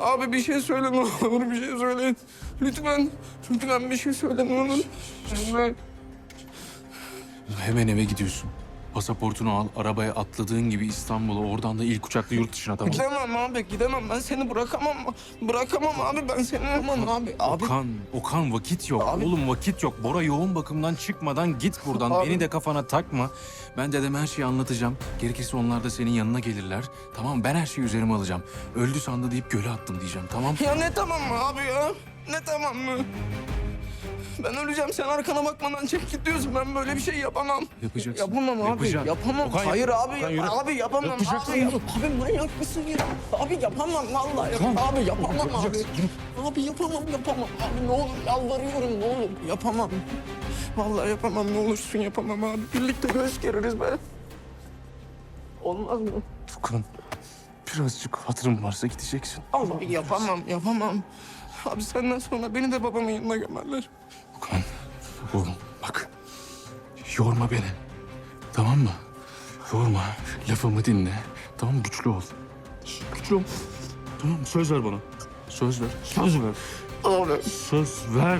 Abi bir şey söyle ne olur bir şey söyle. Lütfen, lütfen bir şey söyle ne olur. Hemen eve gidiyorsun. Pasaportunu al, arabaya atladığın gibi İstanbul'a, oradan da ilk uçakla yurt dışına tamam? Gidemem abi gidemem ben seni bırakamam. Bırakamam abi ben seni aman abi. Abi Okan, Okan vakit yok. Abi- Oğlum vakit yok. Bora yoğun bakımdan çıkmadan git buradan. Abi- Beni de kafana takma. Ben dedeme her şeyi anlatacağım. Gerekirse onlar da senin yanına gelirler. Tamam ben her şeyi üzerime alacağım. Öldü sandı deyip göle attım diyeceğim tamam ya ne tamam mı abi ya? Ne tamam mı? Ben öleceğim sen arkana bakmadan çek git diyorsun. Ben böyle bir şey yapamam. Yapacaksın. Yapamam abi. Yapacaksın. Yapamam. Okan, Hayır abi. Okan, yürü. Abi yapamam. Yapacaksın, abi, yürü. abi manyak mısın ya? Abi yapamam vallahi. Yap- Abi yapamam abi. Abi yapamam yapamam. Abi ne olur yalvarıyorum ne olur. Yapamam. Vallahi yapamam ne olursun yapamam abi. Birlikte göz geririz be. Olmaz mı? Okan birazcık hatırım varsa gideceksin. Abi yapamam yapamam. Abi senden sonra beni de babamın yanına gömerler. Okan oğlum bak yorma beni. Tamam mı? Yorma. Lafımı dinle. Tamam güçlü ol. Güçlü ol. Tamam söz ver bana. Söz ver. Söz ver. Söz ver.